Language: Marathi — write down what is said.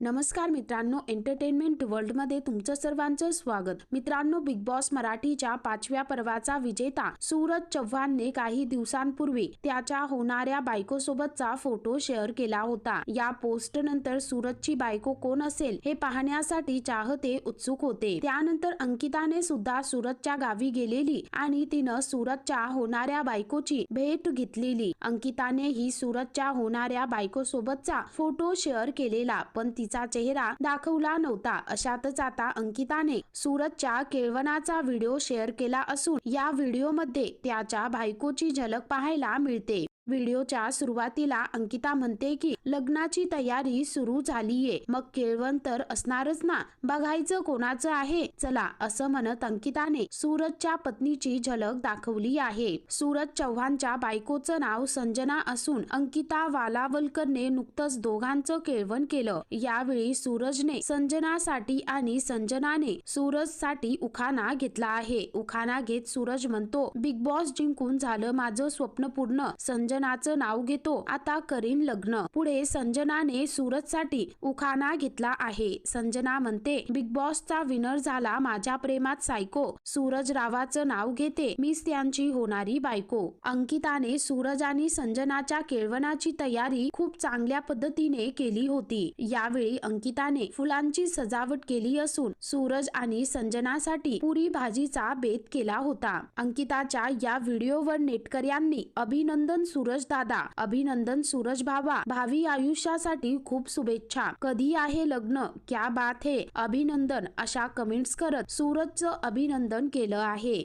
नमस्कार मित्रांनो एंटरटेनमेंट वर्ल्डमध्ये तुमचं सर्वांचं स्वागत. मित्रांनो बिग बॉस मराठीच्या पाचव्या पर्वाचा विजेता सूरज चव्हाणने काही दिवसांपूर्वी त्याच्या होणाऱ्या बायकोसोबतचा फोटो शेअर केला होता. या पोस्ट नंतर सूरजची बायको कोण असेल हे पाहण्यासाठी चाहते उत्सुक होते. त्यानंतर अंकिताने सुद्धा सूरजच्या गावी गेलेली आणि तिनं सूरजच्या होणाऱ्या बायकोची भेट घेतलेली. अंकिताने ही सूरजच्या होणाऱ्या बायकोसोबतचा फोटो शेअर केलेला पण तिचा चेहरा दाखवला नव्हता. अशातच आता अंकिताने सूरजच्या केळवणाचा व्हिडिओ शेअर केला असून या व्हिडिओमध्ये त्याच्या बायकोची झलक पाहायला मिळते. व्हिडिओच्या सुरुवातीला अंकिता म्हणते की लग्नाची तयारी सुरू झालीये. मग केळवण तर असणारच ना? बघायचं कोणाचं आहे? चला असं म्हणत अंकिताने सूरजच्या पत्नीची झलक दाखवली आहे. सूरज चव्हाणच्या बायकोचं नाव संजना असून अंकिता वालावलकरने नुकतंच दोघांचं केळवण केलं. यावेळी सूरजने संजनासाठी आणि संजनाने सूरजसाठी उखाणा घेतला आहे. उखाणा घेत सूरज म्हणतो बिग बॉस जिंकून झालं माझं स्वप्न पूर्ण. संजनाचं नाव घेतो. आता करीन लग्न. पुढे संजनाने सूरजसाठी उखाणा घेतला आहे. संजना म्हणते बिग बॉसचा विनर झाला माझ्या प्रेमात सायको. सूरज रावाचं नाव घेते. मीच त्यांची होणारी बायको. अंकिताने सूरज आणि संजनाच्या केळवणाची तयारी खूप चांगल्या पद्धतीने केली होती. यावेळी अंकिताने फुलांची सजावट केली असून सूरज आणि संजनासाठी पुरी भाजीचा बेत केला होता. अंकिताच्या या व्हिडिओवर नेटकऱ्यांनी अभिनंदन सूरज दादा. अभिनंदन सूरज बाबा भावी आयुष्यासाठी खूप शुभेच्छा. कधी आहे लग्न? क्या बात है. अभिनंदन अशा कमेंट्स करत सूरजचं अभिनंदन केलं आहे.